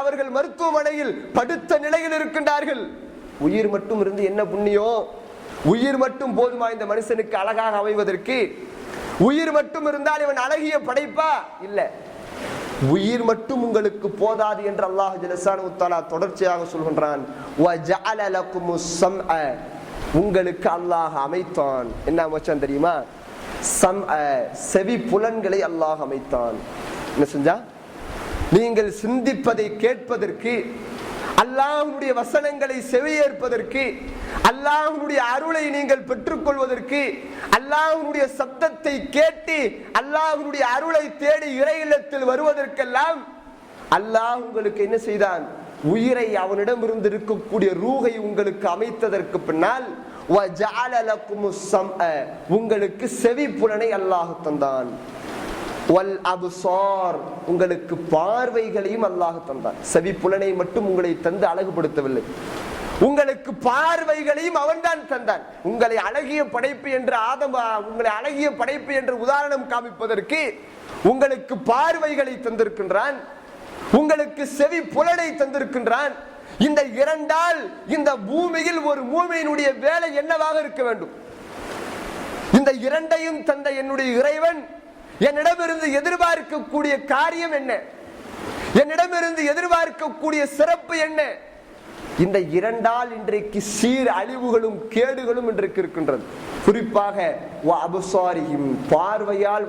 அவர்கள் மருத்துவமனையில் படுத்த நிலையில் இருக்கின்றார்கள். உயிர் மட்டும் இருந்து என்ன புண்ணியம் உயிர் மட்டும் போதுமா இந்த மனுஷனுக்கு அழகாக அமைவதற்கு? உயிர் மட்டும் இருந்தால் இவன் அழகிய படைப்பா? இல்ல. உயிர் மட்டும் உங்களுக்கு போதாது என்று அல்லாஹ் ஜலசானு தாலா தொடர்ச்சியாக சொல்கின்றான். உங்களுக்கு அல்லாஹ் அமைத்தான். என்ன மச்சான் தெரியுமா? சம் செவி புலன்களை அல்லாஹ் அமைத்தான். என்ன செஞ்சா? நீங்கள் சிந்திப்பதை கேட்பதற்கு அல்லாஹனுடைய வசனங்களை செவியேற்பதற்கு அல்லாஹனுடைய அருளை நீங்கள் பெற்றுக்கொள்வதற்கு அல்லாஹனுடைய சத்தத்தை கேட்டு அல்லாஹனுடைய அருளை தேடி இறையிலத்தில் வருவதற்கெல்லாம் அல்லாஹ் உங்களுக்கு என்ன செய்தான்? உயிரை அவனிடம் இருந்து இருக்கக்கூடிய ரூகை உங்களுக்கு அமைத்ததற்கு பின்னால் உங்களுக்கு செவி புலனை அல்லாஹு தந்தான். வல் அபுசார் உங்களுக்கு பார்வைகளையும் அல்லாஹ் தந்தான் செவி புலனை மட்டும் உங்களை தந்து அழகுபடுத்தவில்லை. உங்களுக்கு பார்வைகளையும் அவன்தான் தந்தான். உங்களை அழகிய படைப்பு என்று ஆதம் உங்களை அழகிய படைப்பு என்று உதாரணம் காமிப்பதற்கு உங்களுக்கு பார்வைகளை தந்திருக்கின்றான். உங்களுக்கு செவி புலனை தந்திருக்கின்றான். இந்த இரண்டால் இந்த பூமியில் ஒரு பூமியினுடைய வேலை என்னவாக இருக்க வேண்டும்? இந்த இரண்டையும் தந்த என்னுடைய இறைவன் என்னிடமிருந்து எதிர்பார்க்கக்கூடிய காரியம் என்ன? என்னிடமிருந்து எதிர்பார்க்கக்கூடிய சிறப்பு என்ன? இந்த இரண்டால் இன்றைக்கு சீர் அழிவுகளும் கேடுகளும் இன்றைக்கு இருக்கின்றது. குறிப்பாக பார்வையால்